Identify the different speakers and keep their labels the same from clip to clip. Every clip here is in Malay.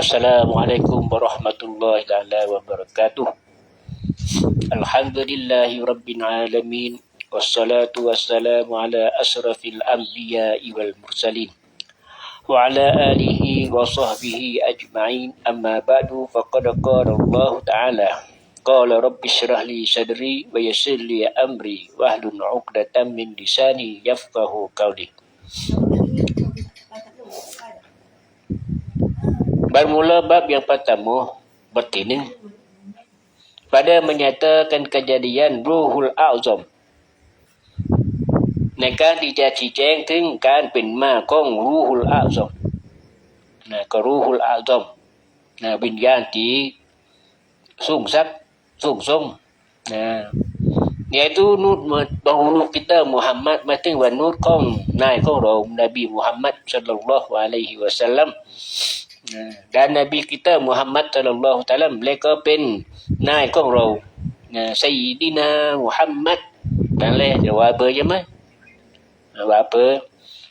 Speaker 1: Assalamualaikum warahmatullahi taala wabarakatuh. Alhamdulillahi rabbil alamin wassalatu wassalamu ala asrafil anbiya wal mursalin wa ala alihi wa sahbihi ajma'in amma ba'du faqad qala Allah taala qala rabbi shrah li sadri wa yassir li amri wahlul 'uqdatam min lisani yafqahu qawli. Bermula bab yang pertama bertini pada menyatakan kejadian Ruhul Azam. Neka dijajijeng ting kan bin ma kong Ruhul Azam. Nah, ke Ruhul Azam. Nah, bin yan di sung sak sung sung. Nah, iaitu nut dahulu kita Muhammad mesti wa nut kong nai kong ro Nabi Muhammad sallallahu alaihi wasallam. Dan Nabi kita Muhammad sallallahu taala mereka pen nai kong ro Sayyidina Muhammad. Dan leh jawab je mah apa?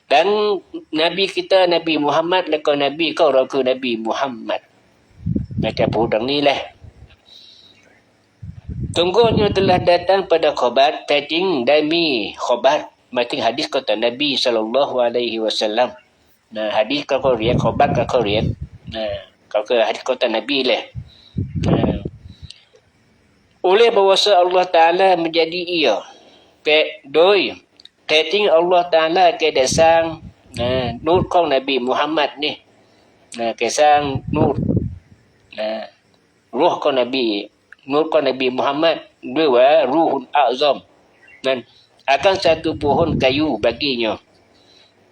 Speaker 1: Dan Nabi kita Nabi Muhammad lekau Nabi kau raku Nabi Muhammad? Macam pudang ni lah. Tunggunya telah datang pada khobat Tajing dami khobat Maksudnya hadis kata Nabi Sallallahu Alaihi Wasallam. Nah hadis kau kau riak khobat kau kau Nah kau ke hadis kata Nabi lah. Oleh bahawasa Allah Ta'ala menjadi ia. Pek doi Keting Allah Ta'ala ke dasang nah, Nur kong Nabi Muhammad ni. Nah, Kesang Nur. Nah, Ruh kong Nabi Nur kong Nabi Muhammad Dua ruhun azam. Dan akan satu pohon kayu baginya.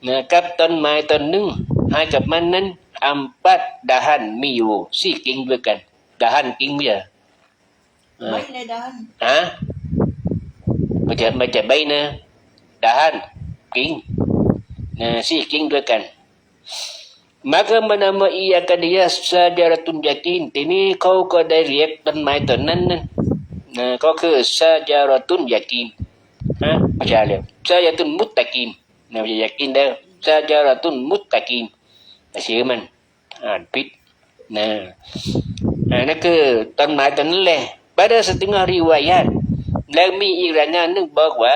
Speaker 1: Nah, kapten mai ton nung Hai kap Empat dahan miyu Si king bukan Dahan king dia Baik
Speaker 2: lah dahan.
Speaker 1: Ha? Macam macam baik na dahan king. Nah, si king tu kan. Maka menamai akan dia sajaratun yakin. Ini kau kau dari riak dan mai tenan nan. Nah, kau ke sajaratun yakin. Ha? Macam dia. Sajaratun muttaqin. Nah, yakin dah. Sajaratun muttaqin. เชื่อมันอ่านพิษนะ นั่นคือต้นหมาต้นนั้นแหละ pada setengah riwayat และมีอีกรายงานนึกบอกว่า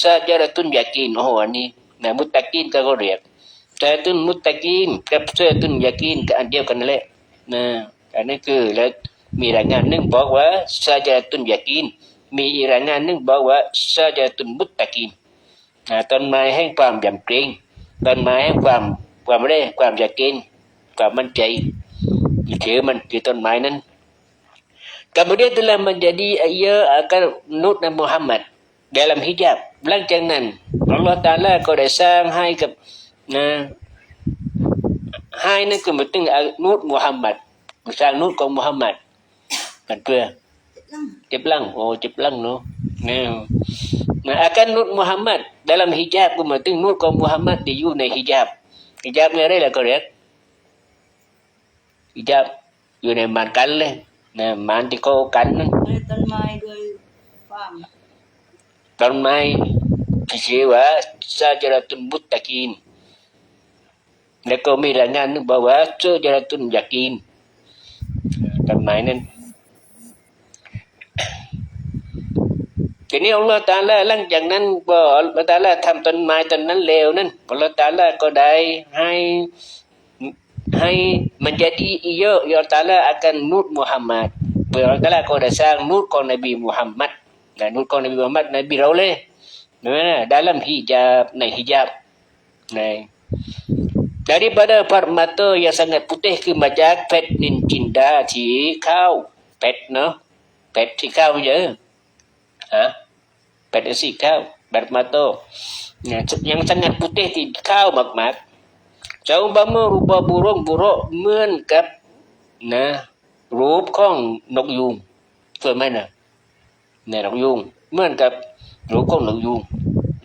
Speaker 1: ซาจารตุนยากินโอ้อันนี้นะมุตตะกินก็เรียกซาตุนมุตตะกินกับซาตุนยากินก็อันเดียวกันแหละนะอันนี้คือแล้วมีรายงานนึงบอกว่าซาจารตุนยากิน มีรายงานนึงบอกว่าซาจารตุนมุตตะกินต้นไม้แห่งความยำเกรงต้นไม้แห่งความ ความเร่ความอยากกินความมั่นใจถือมันคือต้นไม้นั้น kemudian telah menjadi ia รนุษย์น Muhammad dalam hijab หลังจากนั้นอัลลอฮฺตาลาก็ได้สร้างให้กับนะให้นั่นคือมาตึงนุษย์มุฮัมมัดสร้างนุษย์ของมุฮัมมัดกันเพื่อเจ็บลังโอ้เจ็บลังเนาะนะะอาการนุษย์มุฮัมมัด dalam hijab ก็มาตึงนุษย์ของมุฮัมมัดที่อยู่ในฮิญาบ hijab này là correct hijab อยู่ในมันกันเลยนะมันที่เขากันนั่น
Speaker 2: ต้นไม้ด้วยฟาร์ม
Speaker 1: ต้นไม้ที่ชื่อว่าซาจราตุนบุตตะกินแล้วก็มีรายงานนึกบอกว่าซาจราตุนยากินต้นไม้นั้น ทีนี้อัลลอฮฺตาลาหลังจากนั้นก็อัลลอฮฺตาลาทำต้นไม้ต้นนั้นเลวนั้นอัลลอฮฺตาลาก็ได้ให้ให้ menjadi ia ya Taala akan nur Muhammad. Ya Taala kau dah sang nur kau Nabi Muhammad. Dan nur kau Nabi Muhammad Nabi Rauleh. Mana dalam hijab, naik hijab. Naik. Daripada permata yang sangat putih ke majak pet nin cinta si kau. Pet no. Pet si kau je. Ha? Pero si ikaw, bermato, yang sangat putih ikaw magmat. Sa umpama rupa burung buro men kap na rup kong nok yung. So mana? Na nok yung. Men kap rup kong nok yung.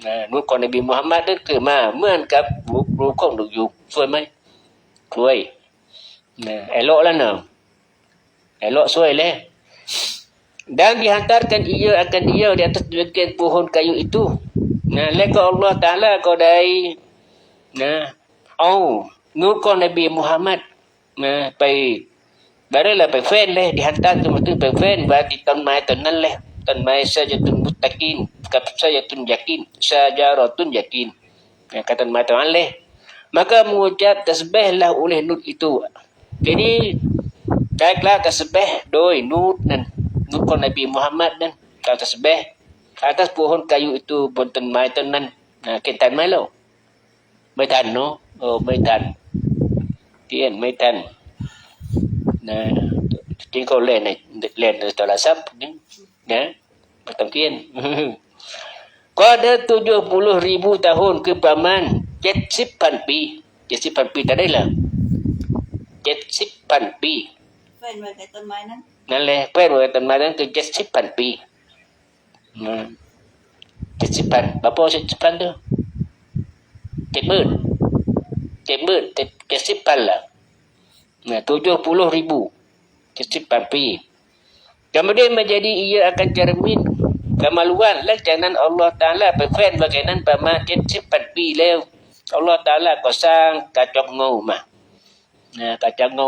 Speaker 1: นะรูปของนบีมุฮัมมัดนั่นคือมาเหมือนกับรูปรูปของนกยุงสวยไหมสวยนะไอโลแล้วเนาะไอโลสวยเลย dan dihantarkan ia akan dia di atas bagian pohon kayu itu. Nah, leka Allah Ta'ala kau dai. Nah, au, oh, nukon Nabi Muhammad. Nah, pai. Barulah pai fan leh, dihantar tu mesti pai fan. Berarti tan mai tan nan leh. Tan mai saja tun mutakin. Kap saya tun yakin. Saja rotun yakin. Nah, kata mai tan leh. Maka mengucap tasbihlah oleh nut itu. Jadi, baiklah tasbih doi nut nan ม้นั้นคือ70พันปีนะ70พันบาปอ70พันtu 70หมื่น70หมื่น70พันlah nah 70 ribu 70พันปี
Speaker 2: kemudian menjadi ia akan cermin kemaluan และจากนั้นอัลลอฮ์ตะอาลา
Speaker 1: ไปแคว้นบากันนั้นประมาณ78ปีแล้วอัลลอฮ์ตะอาลาก็สร้างกระจกเงามานะกระจกเงา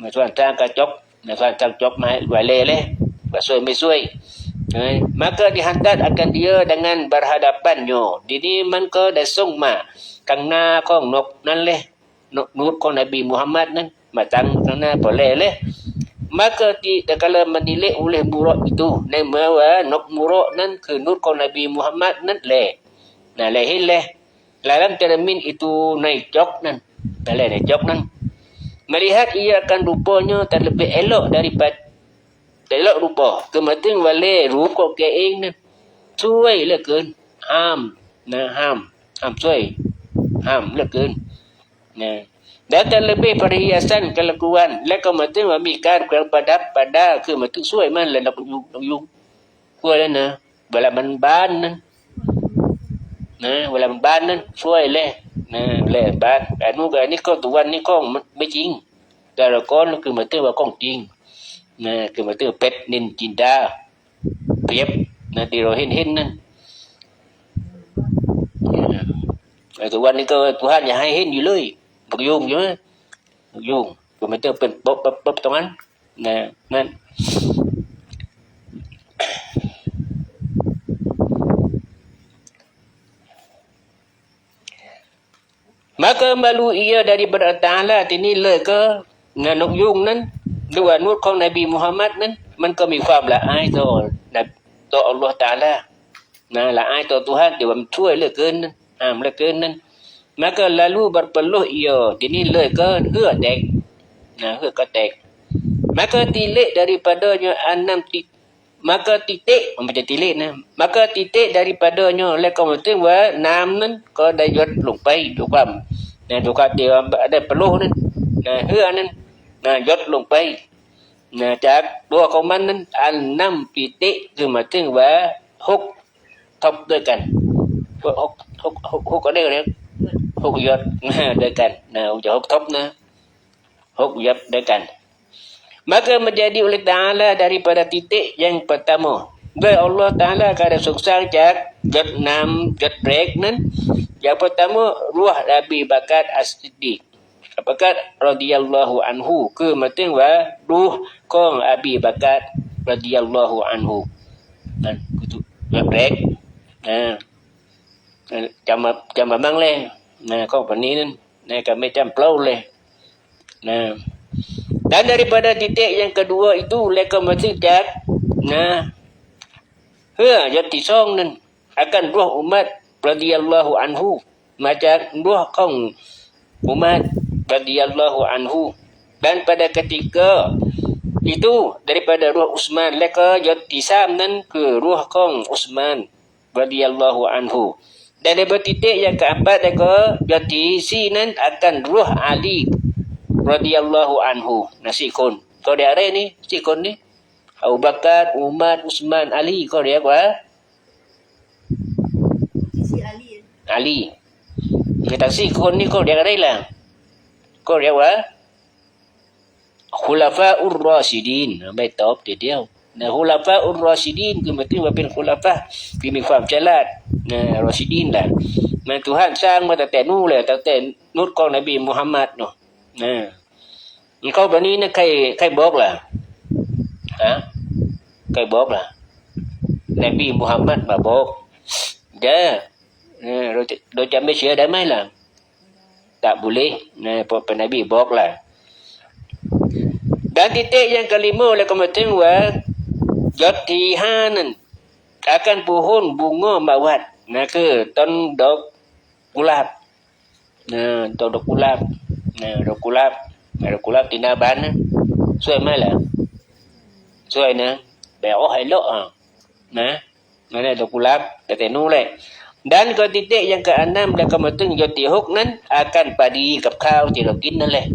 Speaker 1: มาส่วนสร้างกระจกนะส่วนกระจกมาไว้เลยเลยว่าสวย la fa tal tuak mai wale le basoi suai. Eh, maka dihantar akan dia dengan berhadapannya Jadi man ke da sung ma. Kang na kong nok nan le nok nur kong nabi muhammad nan matang kana boleh le maka ti dakala menilik oleh murak itu. Nai mawa nok murak nan ke nur kong nabi muhammad nan le na lehil le Lalam termin itu naik jok nan. Dalam naik jok nan. Melihat ia akan rupanya terlebih elok daripada แต่ละรูปอคือมาถึงว่าเล่รูปก็แกเองนั่นช่วยเหลือเกินห้ามนะห้ามห้ามช่วยห้ามเหลือเกินนะแล้วแต่ละเบ้ปริยาสั้นกละกวนและก็มาถึงว่ามีการเครื่องประดับประดาคือมาถึงช่วยมันเลยนกยุงนกยุงกลัวแล้วนะเวลามันบานนั้นนะเวลามันบานนั้นช่วยเลย แลกบาทอันนู้นกับอันนี้ก็ตัววันนี้ก็ไม่จริง แต่ละก้อนคือมาเตือนว่าก้องจริงนะคือมาเตือนเป็ดนินจินดาเปรียบนะที่เราเห็นเห็นนั่นแต่ตัววันนี้ก็ตัวหันอย่าให้เห็นอยู่เลยบอกยุ่งอยู่นะยุ่งคือมาเตือนเป็นบ๊บบ๊บบ๊บตรงนั้นนะนั่น Maka malu ia dari berta'ala ini le ke nanuk yung nan ดูว่านุษของนบีมุฮัมมัดนั้น มันก็มีความละอายต่อนะต่ออัลลอฮ์ตาลานะละอายต่อตุฮันเดี๋ยวมันช่วยเหลือเกินนั้นห้ามเหลือเกินนั้น maka lalu berpeluh ia ini le ke hua dek nah hua ke dek maka tilik daripadanya enam titik maka titik membaca tilik nah maka titik daripadanya oleh kaum itu wa nam nan ko da yot ลงไป ดูความนะดูความเดียวada peluh nan nah hua nan นะยดลงไปนะจากตัวของมันนั้นอันนำปิติคือหมายถึงว่าหกทบด้วยกันหกหกหกหกก็ได้เรียกหกยดนะด้วยกันนะจะหกทบนะหกยดด้วยกัน maka menjadi oleh Ta'ala daripada titik yang pertama Dari Allah Ta'ala kada sungsang jak Jat enam, jat break nan Yang pertama Ruah Nabi Bakat As-Siddiq Bakat radhiyallahu anhu ke maksudnya wa ruh kong Abi Bakat radhiyallahu anhu. Kan itu break. Nah. Jam jam memang le. Nah, kau pani nan. Nah, kami jam plau le. Nah. Dan daripada titik yang kedua itu leka masih jak. Nah. Ha, jadi song nan akan ruh umat radhiyallahu anhu. Macam ruh kong umat radhiyallahu anhu. Dan pada ketika itu daripada ruh Usman leka jatisam dan ke ruh kong Usman radhiyallahu anhu. Dan daripada titik yang keempat leka jatisi nan akan ruh Ali radhiyallahu anhu. Nasi kon kau dia ni si kon ni. Abu Bakar Umar Usman Ali kau dia apa อาลีคือทั้งสี่คนนี้ก็เรียกอะไรล่ะก็เรียกว่าคุลาฟาอุรรอซิดีนไม่ตอบเดียวนะคุลาฟาอุรรอซิดีนคือหมายถึงว่าเป็นคุลาฟาที่มีความเจริญนะรอซิดีนล่ละมันตุฮัสร้างมาตั้งแต่นู่นเลยตั้งแต่นุชของนบีมุฮัมมัดเนาะนะเขาแบบนี้นะใครใครบอกล่ะฮะใครบอกล่ะนบีมุฮัมมัดมาบอกเด้อ mabok. Dah. Nah, do jam Malaysia damai lah. Tak boleh. Nah, apa Nabi bok lah. Dan titik yang kelima oleh komiting wa Jotihanan akan pohon bunga mawat. Nah ke ton dok kulap. Nah, ton dok kulap. Nah, dok kulap. Nah, dok kulap tina ban. Suai mai. Suai na. Beo hai lo ah. Nah. Mana dok kulap tetenu le. Dan kalau titik yang ke-6 dan ke-7 yang ke-6 นั้นอาการปาดีกับข้าวที่เรากินนั่นแหละ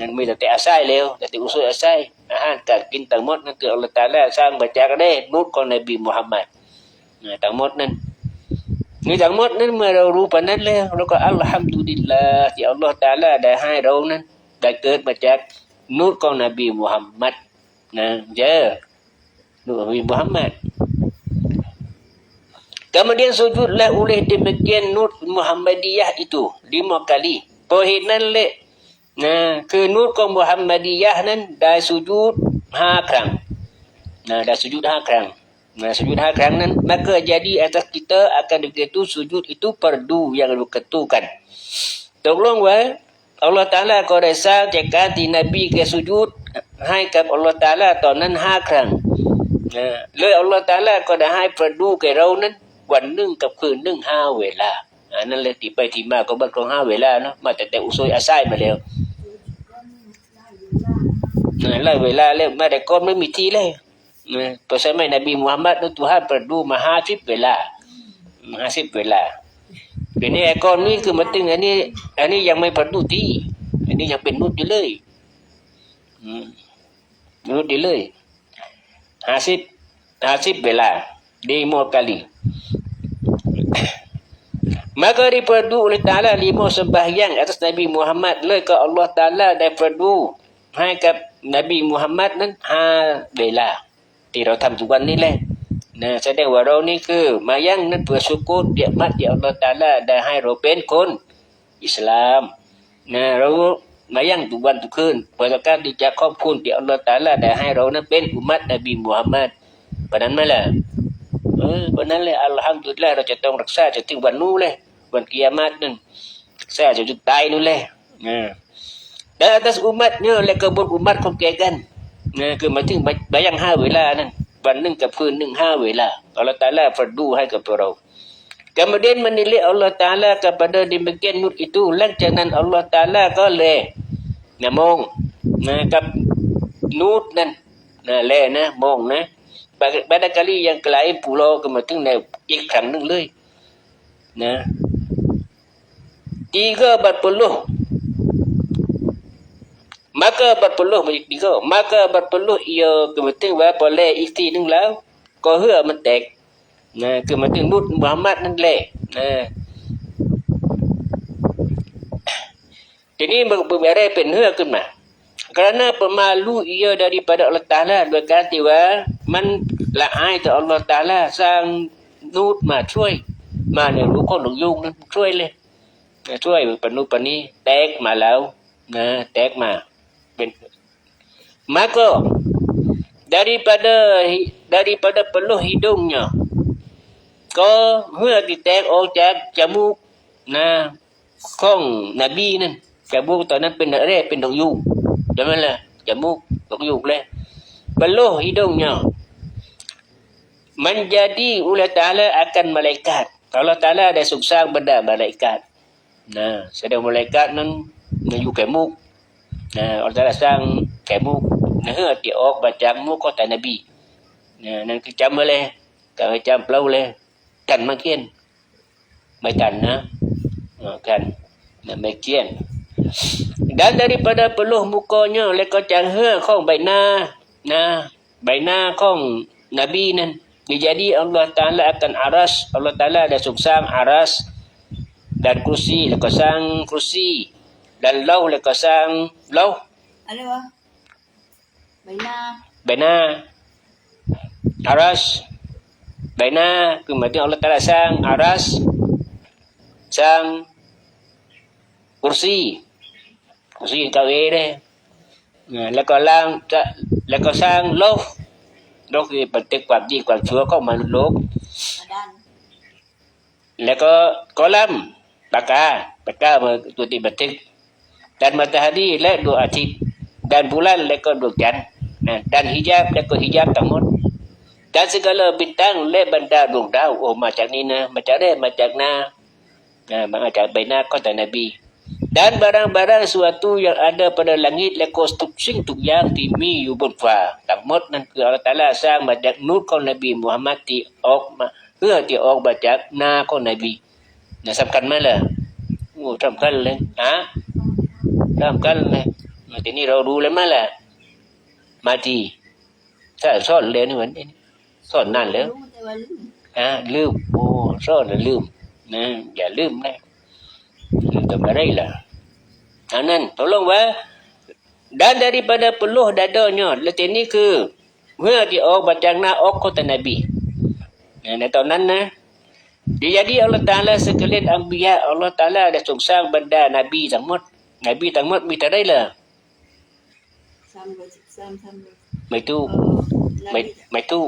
Speaker 1: มันมีแต่อาศัยแล้วแต่อุสุอาศัยอาหารการกินทั้งหมดนั่นคืออัลลอฮฺตาลาสร้างมาจากได้นุษของนบีมุฮัมมัดทั้งหมดนั้นนี่ทั้งหมดนั้นเมื่อเรารู้ปานนั้นแล้วเราก็อัลฮัมดุลิลลาห์ที่อัลลอฮฺตาลาได้ให้เรานั้นได้เกิดมาจากนุษของนบีมุฮัมมัดนะเจ้านุษของนบีมุฮัมมัด Kemudian sujudlah oleh demikian Nur Muhammadiyah itu lima kali. Pohinan le Nah, ke nur kau Muhammadiyah nan dah sujud ha kerang. Nah, dah sujud ha kerang. Nah, sujud ha kerang nan maka jadi atas kita akan begitu sujud itu perdu yang diketukan. Tolong wa Allah Taala kau rasa cakap di Nabi ke sujud hai ke Allah Taala to nan ha kerang. Nah, le Allah Taala kau dah hai perdu ke rau nan วันนึ่งกับคืนนึ่งห้าเวลาอันนั้นเลยที่ไปที่มาก็บัดครองห้าเวลาเนาะมาแต่แต่อุซยอาศัยมาแล้วนั่นแหละเวลาแล้วมาแต่ก่อนไม่มีที่เลยนะเพราะฉะนั้นนบีมุฮัมมัดนั้นตุฮันประดูมาห้าสิบเวลาห้าสิบเวลาเดี๋ยวนี้ไอ้ก่อนนี้คือมาตึงอันนี้ อันนี้ยังไม่ประดูที่อันนี้ยังเป็นนุชอยู่เลยนุชอยู่เลยห้าสิบห้าสิบเวลา lima kali. Maka diperdu oleh Ta'ala lima sembahyang atas Nabi Muhammad. Lai ke Allah Ta'ala da ประดูให้กับนบีมุฮัมมัดนั้นห้าเวลา ที่เราทำทุกวันนี้แหละนะแสดงว่าเรานี่คือ มายั่งนั้นเพื่อสุกุลเดียมัดเดียอัลลอฮฺตาลาได้ให้เราเป็นคนอิสลามนะเรามายั่งทุกวันทุกคืนเพื่อการที่จะขอบคุณเดียอัลลอฮฺตาลาได้ให้เรานั้นเป็นอุมัตนบีมุฮัมมัดเพรนั้นไม่ะ ออวันนั้นเลยอัลฮัมดุลิลละเราจะต้องรักษาจะถึงวันนู้นเลยวันกิยามัดนั่นรักษาจะถึงตายนู่นเลยนะแต่อัตสอุมัตเนี่ยและกระบวนอุมัดของแกกันนะคือมาถึงบายังห้าเวลานั่นวันหนึ่งกับคืนหนึ่งห้าเวลาอัลลอฮฺตาลาฟัดดูให้กับตัวเรา Kemudian menilai Allah Ta'ala kepada เกนนูตอีทูหลังจากนั้นอัลลอฮฺตาลาก็เล na mong na kap nut nan na le วนะมองนะ แบดกาลียังไกลปูโลก็มาถึงในอีกครั้งหนึ่งเลยนะดีก็บัดปุโล maka berpeluh menjadi tiga maka berpeluh ia kemudian wa boleh ikhti nung lau ko hua mentek nah kemudian nut Muhammad nang le nah ทีนี้มันเป็นอะไรเป็นเหือขึ้นมา เนี่ยรู้คนหลงยุ่งนะช่วยเลยนะช่วยปนุปนี้แตกมาแล้วนะแตกมาเป็น maka daripada daripada peluh hidungnya có hứa thì tẹt ô chát chamuk na không nabi nên chamuk tao nên เป็นอะไ Jamalah jamu periuk lah. Beluh hidungnya. Menjadi Allah Ta'ala akan malaikat. Allah Ta'ala ada subsang benda malaikat. Nah, sedang malaikat nun menuju kemuk. Nah, Allah Ta'ala sang kemuk. Nah, hati ok macam muk kota Nabi. Nah, nan kecam boleh. kalau kecam pelau boleh. Kan makin. Mai tan, nah. Kan. Nah, makin. Dan daripada peluh mukanya leka cahaya kong baina nah baina kong nabi nan jadi Allah Taala akan aras. Allah Taala ada suksang aras dan kursi leka sang kursi. Dan lau leka sang lau
Speaker 2: ba? Baina.
Speaker 1: baina aras. Baina kemudian Allah Taala sang aras sang kursi kursi kau dia อ่าแล้วก็ล่างจะแล้วก็สร้างโลกโลกคือบันทึกความดีความชั่วของมนุษย์โลกแล้วก็กอลัมปากกาปากกามาตัวที่บันทึก dan matahari และดวงอาทิตย์ dan bulan และก็ดวงจันทร์นะ dan hijab และก็ hijab ทั้งหมด dan segala bintang และบรรดาดวงดาวโอมาจากนี้นะมาจากได้มาจากหน้ามาจากใบหน้าของท่านบี dan barang-barang sesuatu yang ada pada langit และก็ทุกสิ่งทุกอย่างที่มีอยู่บนฟ้าทั้งหมดนั้นคืออัลลอฮฺตะอาลาสร้างมาจากนูรของนบีมุฮัมมัดที่ออกมาเพื่อที่ออกมาจากหน้าของนบีนะสำคัญไหมล่ะโอ้สำคัญเลยฮะสำคัญเลยทีนี้เรารู้แล้วไหมล่ะมาทีถ้าสอนเลยนี่เหมือนนี้สอนนานแล้ว
Speaker 2: รู้แต่ว่าลืม
Speaker 1: อ่าลืมโอ้สอนแล้วลืมนะอย่าลืมนะ Kita baiklah. Anan, tolong ba. Dan daripada peluh dadanya, letih ni ke. Wah, di ok oh, batang nak ok kota Nabi. Yang nak tahu nana. Eh? Dia jadi Allah Ta'ala sekelit ambiya Allah Ta'ala ada sungsang benda Nabi tangmut Nabi tangmut minta dah lah.
Speaker 2: Sama, sama, sama.
Speaker 1: Maitu.
Speaker 2: Oh,
Speaker 1: Maitu.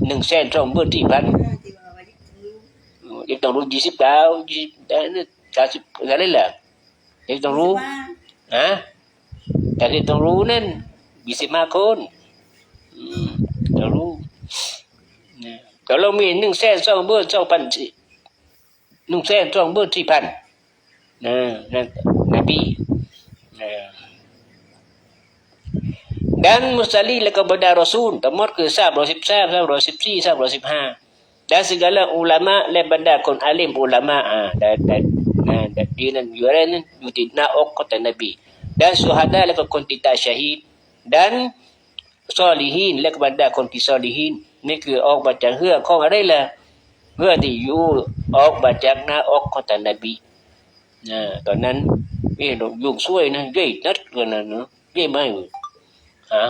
Speaker 1: Neng sen, sombo, tiban.
Speaker 2: Ya, tiba, wajib, tiba.
Speaker 1: Ya, tiba, wajib, tiba. Ya. มีแต่ได้ล่ะ สามร้อยสิบสามสามร้อย ไม่ถูก เออ ไม่ไม่ถูกหนึ่งแสนสองหมื่นสี่พัน ที่ว่าวันนี้รู้ ยังต้องรู้ยี่สิบเก้ายี่สิบเก้าสิบอะไรล่ะยังต้องรู้ ว่
Speaker 2: า
Speaker 1: ฮะแต่ที่ต้องรู้นั่นยี่สิบห้าคนอืมต้องรู้นะแต่เรามีหนึ่งแสนสองหมื่นสองพันสี่หนึ่งแสนสองหมื่นสี่พันนะนั่นนบีนะ dan mursali kepada Rasul temut ke 313 314 315 dan segala ulama le benda kon alim ulama ah dan dan กับ dinan yurenin yutidnaok kota Nabi dan suhada lepas kon tita syahid dan salihin lepas benda kon ki salihin ni ke ok macam hua kong ada lah hua di yu ok macam na ok kota Nabi นะตอนนั้นนี่หลวงยุ่งช่วยนะย่อยนัดกันนะเนาะย่อยไม่ฮะ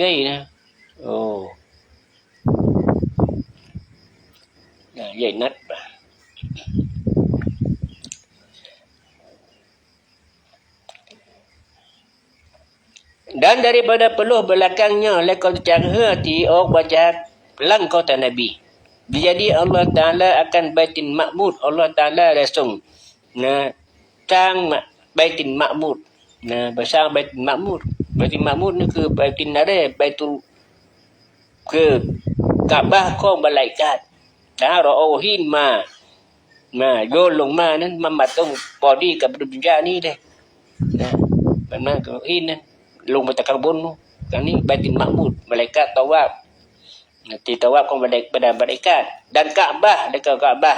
Speaker 1: ย่อยนะโอ้ย่อยนัด dan daripada peluh belakangnya lekor kontara hati orang baca pelang kota Nabi. Jadi Allah Ta'ala akan baitin makmur. Allah Ta'ala resung. nah, tang baitin makmur. Nah, besar baitin makmur. Baitin makmur ni ke baitin nara, baitul ke Kaabah kau malaikat. Nah, roohin ma. Nah, golong ma nan mamatung body kepada dunia ni deh. Nah, memang rohin nan หินมามาโยนลงมานั้นมามาตรงบอดี้กับดุนยานี่เลยนะมันมากับหินนั้นลงมาจากข้างบนนู้นตอนนี้บตินมักมุดมาลายกาตตาวาบที่ตาวาบของมาลายpada malaikat dan Kaabah dekat Kaabah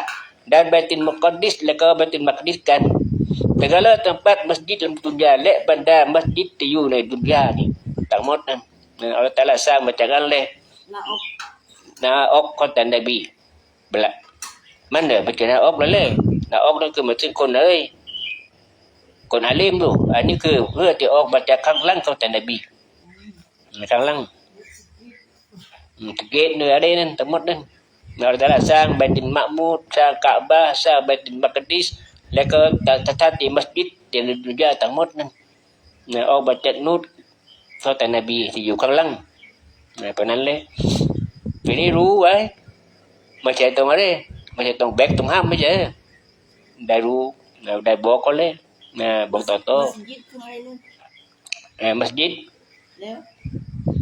Speaker 1: dan Baitul Maqdis dekat Baitul Maqdis kan segala tempat masjid dalam dunia lek benda masjid tiuในดุนยานี่ทั้งหมดนั้นอัลลอฮฺตะอาลาสร้างมาจากนั้นเลย
Speaker 2: na op
Speaker 1: na ok con tên đại bi bla กนอกนั่นคือหาเลมลูกอันนี้คือเพื่อที่ออกมาจากข้างล่างของแต่นบีข้างล่างเกตเหนือได้นั่นทั้งหมดนั่นเราแต่ละสร้างบัตินมะมูดสร้างกะบะสร้างบัตินมักดิสแล้วก็สถานที่มัสยิดที่นดุนยาทั้งหมดนั่นนะออกมาจากนูดขอแต่นบีที่อยู่ข้างล่างนะเพราะนั้นเลยทีนี้รู้ไว้ไม่ใช่ตรงอะไรไม่ใช่ตรงแบกตรงห้ามไม่ใช่ได้รู้เราได้บอกก็เลย Eh, nah, bong Toto.
Speaker 2: Masjid kemarin.
Speaker 1: Eh, masjid.
Speaker 2: Ya.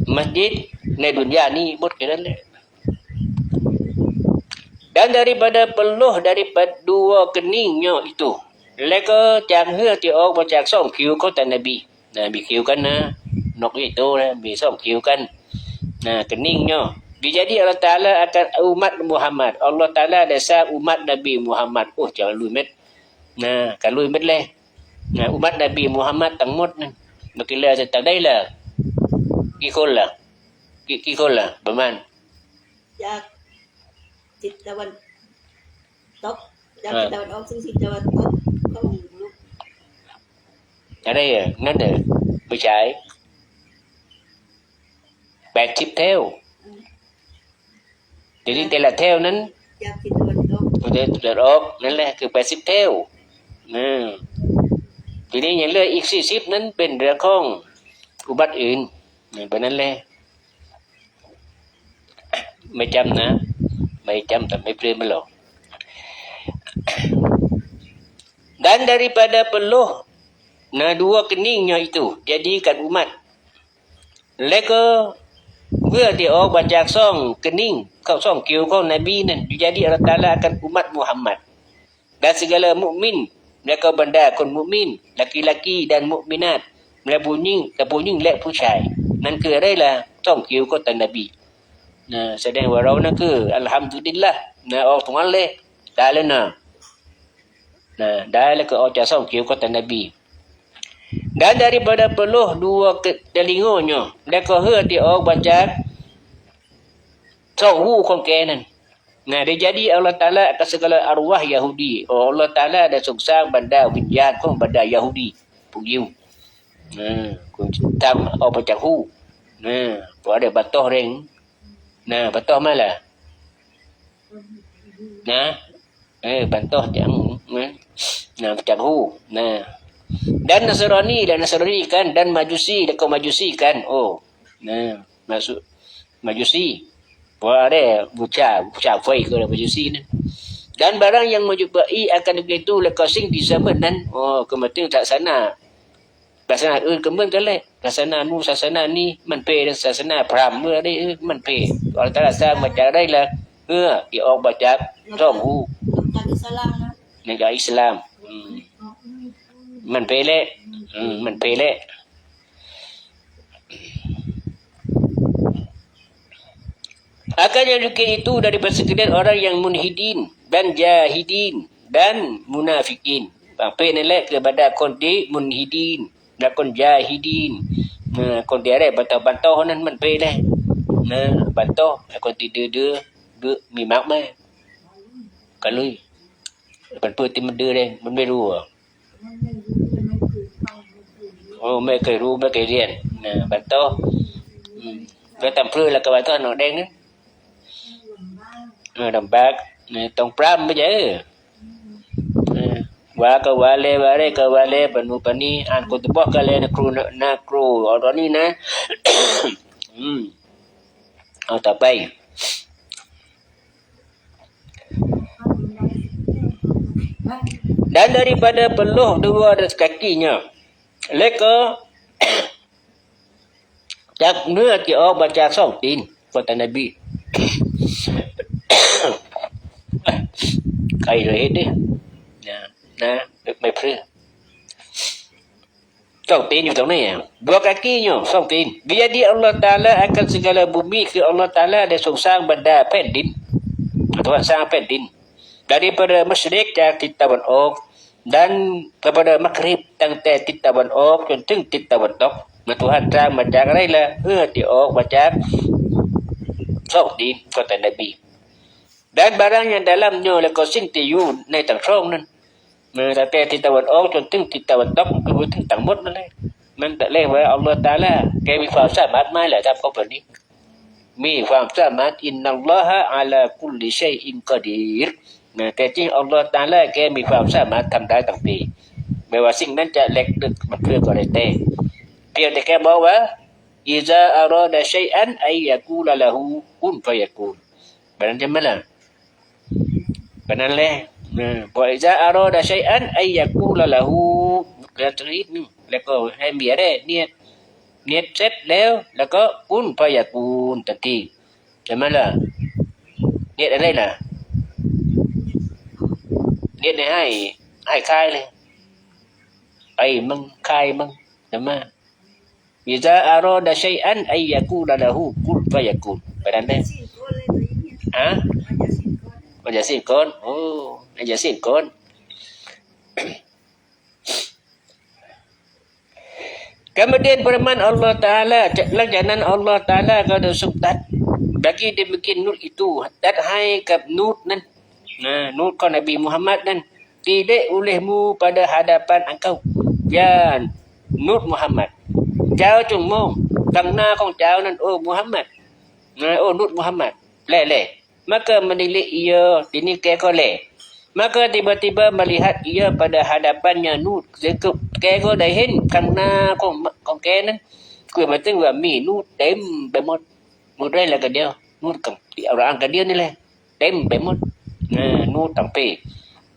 Speaker 1: Masjid ne dunia ni buat kira ne. Dan daripada peluh daripada dua keningnya itu. Leka tiang hua ti ok ba jang song kiu ko ta nabi. Nah, bi kiu kan na. Nok itu na bi song kiu kan. Nah, keningnya. Jadi Allah Ta'ala akan umat Muhammad. Allah Ta'ala desa umat Nabi Muhammad. Oh, jangan lumet. Nah, kalau lumet leh. Nah, umat Nabi Muhammad ทั้งหมดนั่นเมื่อกี้เลยจะตัดได้ละกี่คนล่ะกี่กี่คนล่ะประมาณ
Speaker 2: จากทิศตะวันตกจากเออทิศตะวันออกสู่ทิศตะวันตกเขาลูก
Speaker 1: อะไรอะนั่นเด้อไม่ใช่แปดสิบเท่าทีนี้แต่ละเท่านั้น
Speaker 2: จากทิศตะวันตก
Speaker 1: ตัวเดินตัวเดินออกนั่นแหละคือแปดสิบเท่านะ ทีนี้ยังเหลืออีกสี่สิบนั้นเป็นเรื่องของอุบัติอื่นนะเพราะนั้นแหละไม่จำนะ ไม่จำแต่ไม่เปลี่ยนมันหรอก Dan daripada peluh nah dua keningnya itu jadikan umat. Leka Vừa dia orang baca song kening kau song kiu kau nabi nan jadi Allah Taala akan umat Muhammad. Dan segala mukmin mereka benda kon mukmin laki-laki dan mukminat mereka bunyi dan bunyi lek ผู้ชาย นั่นคืออะไรล่ะต้องคิวก็แต่นบีนะแสดงว่าเรานั่นคืออัลฮัมดุลิลละนะออกตรงนั้นเลยได้แล้วนะนะได้แล้วก็ออกจากสองคิวก็แต่นบี dan daripada peluh dua ke telinganya mereka hati orang baca tahu kon kenan Nah, dia jadi Allah Ta'ala akan segala arwah Yahudi. Oh, Allah Ta'ala ada suksang benda wijan kong benda Yahudi. Pugiu. Nah, kong tam oh pacak hu. Nah, tu ada batoh ring. Nah, batoh malah. Nah, eh batoh jang. Nah, pacak hu. Nah, dan Nasrani dan Nasrani kan dan Majusi dan kaum Majusi kan. Oh. Nah, masuk Majusi. Pada buca, buca fai kala baju ni. Dan barang yang menjumpai akan begitu lekasing di zaman dan oh, kematian tak sana. Sasana itu kemudian kala. Sasana nu, sasana ni, menpe dan sasana prama ni, eh, menpe. Kalau tak rasa macam lain lah. Ha, dia orang baca,
Speaker 2: tolong
Speaker 1: hu.
Speaker 2: Islam. Lah.
Speaker 1: Negara Islam. Hmm.
Speaker 2: Menpe
Speaker 1: lek.
Speaker 2: Hmm, menpe
Speaker 1: lek. Akannya demikian itu dari persekian orang yang munhidin dan jahidin dan munafikin. Apa yang nilai kepada konti munhidin dan kon jahidin. Nah, kon dia ada bantau-bantau nan man pe dah. Nah, bantau kon tidak dia dia mi mak mai. Kalau มันเปิดติมันดื้อเลยมันไม่รู้อ่ะ
Speaker 2: โอ้ไม่เค
Speaker 1: ยรู้ไม่เคยเรียนนะบัตโต
Speaker 2: อืมแล้วต
Speaker 1: ำพลื้แล้วก็บัตโตหนองแดงนะเออดำบากน Nói đồng bác, tổng pram bây giờ. Và cơ bà lê bà rê cơ bà lê bà nụ bà ni kru nà kru ổ đó ni nà. Ở tập. Dan daripada peluh dua dan kakinya, leka. Tak nua dia baca sautin. kata Nabi. kaj lo hede na na mai pre Song tin you tahu ni ya. Dua kakinya, song tin. Jadi Allah Ta'ala akan segala bumi ke Allah Ta'ala ada songsang benda pendin. Tuhan sang pendin. Daripada musyrik จากทิศตะวันออก dan kepada มักริบตั้งแต่ทิศตะวันออกจนถึงทิศตะวันตกมาทุหันสร้างมาจากอะไรล่ะเพื่อที่ออกมาจากสองดินก็แต่นบี Dan barang yang dalamnya oleh kosing tiyu nai tang trong nan. Mà ta te ti tawad ong chon tưng ti tawad dok cứ vui tưng tang mốt nó lên. Mình ta lên với Allah Ta'ala cái vi phạm sa mát mai lại tham có phần đi. Mi phạm sa mát inna Allah ala kulli shay'in qadir. Mà cái chính Allah Ta'ala cái mi phạm sa mát tham đại tang ti. ไม่ว่าสิ่งนั้นจะเล็กดึกมันเพื่อก็ได้เต้เพียงแต่แค่บอกว่าอิจาอารอดะชัยอันไอยากูละละหูคุณฟยากูแบบนั้นใช่ไหมล่ะ ก็นั่นแหละบ่อยจะอารอดใช้อันไอ้ยากูละละหูกระติดแล้วก็ให้เบียได้เนี่ยเน็บเสร็จแล้ว แล้วก็กุนพยากูลตันทีใช่ไหมล่ะเน็ดอะไรล่ะเน็ดให้ให้คายเลยไอ้มึงคายมึงใช่ไหม إذا أراد شيئا أن يقول له قل فيكون ไปนั้นไหม
Speaker 2: อ
Speaker 1: ะ Maja sin ko. มันจะสิ้นก่อนโอ้มันจะสิ้นก่อน Kemudian firman Allah Ta'ala Hลังจากนั้น Allah Ta'ala ก็ได้ทรงตรัด bagi demikian Nur itu ตัดให้กับนูตนั้นนะนูตของนบีมุฮัมมัดนั้น tidak olehmu pada hadapan engkau ya Nur Muhammad เจ้าจงมองตั้งหน้าของเจ้านั้นโอ้มุฮัมมัดนะโอ้นุตมุฮัมมัดเล่ๆ maka menilik ia ini kekole maka tiba-tiba melihat ia pada hadapannya nu zekup kego dahin karena kong kong ken ku mati gua mi nu tem bemot. Mudai la lah ke dia. Nu kam di orang ke dia ni leh tem bemot. Ha, ne nu tampi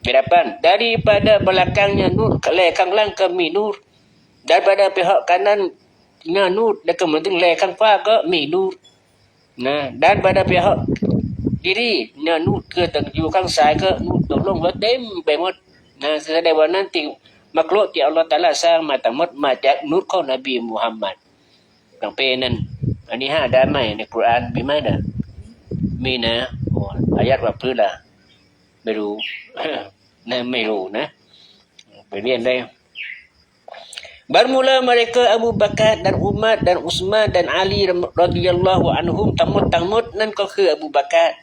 Speaker 1: berapan daripada belakangnya nur kele lang ke mi nur daripada pihak kanan nya nur dekat menting lekang pa ke mi nur nah ha, dan pada pihak ทีนี้เนี่ยนูดเกิดตั้งอยู่ข้างซ้ายก็นูดตกลงแล้เต็มไปหมดนะแสดงว่านั่นติงมักโลที่อัลลอฮฺต่ละสร้างมาทั้งหมดมาจากนูดข้องนบีมุฮัมมัดต่างเปนั่นอันนี้ห้าได้ไหมในคุรานมีไหมนะมีนะโอ้อายัดว่าพื้นละไม่รู้นะไม่รู้นะไปเรียนได้ Bermula mereka Abu Bakar dan Umar dan Uthman dan Ali radhiyallahu anhum tamut-tamut nan ko คือ Abu Bakar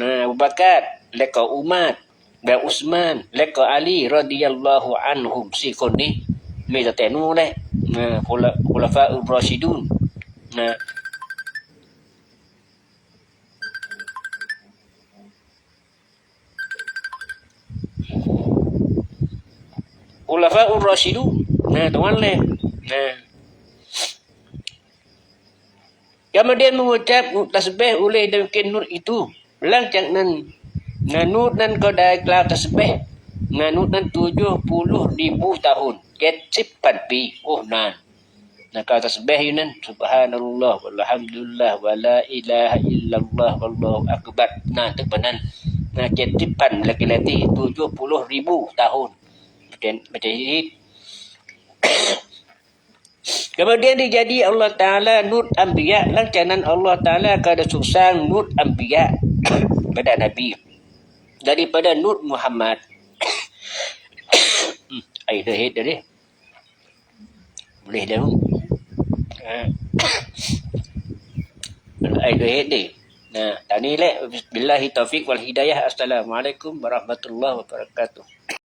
Speaker 1: Eh, Abu Bakar, leka Umar, dan Usman, leka Ali radhiyallahu anhum si kon ni me ta tenu le. Nah, kula kula Nah. Ulafa Ur-Rashidu. Eh. Nah, eh, tuan leh. Nah. Kemudian mengucap tasbih oleh demikian nur itu. ดิยัลลอฮุอันฮุมสี่คนนี้มีแต่แต่นู้นแหละนะคุลคุลฟาอุรอชิดูนนะ Khulafaur Rasyidun. Nah, tuan le. Nah. Kemudian mengucap tasbih oleh demikian nur itu. Langcang nan. Nah, nur nan kau dah kelar tasbih. Nah, nur nan tujuh puluh ribu tahun. Kecipan pi. Oh, nan. Nah, kau tasbih yunan. Subhanallah. Walhamdulillah. Wa la ilaha illallah. Wallahu akbar. Nah, tu benar. Nah, kecipan laki-laki tujuh puluh ribu tahun. Macam, macam ini. Kemudian dijadi Allah Ta'ala Nur Anbiya Lancanan Allah Ta'ala Kada susang Nur Anbiya pada Nabi. Daripada Nur Muhammad. Hmm, Air dah head dah Boleh dah. Air dah Nah, tani lek. Billahi taufiq wal hidayah Assalamualaikum warahmatullahi wabarakatuh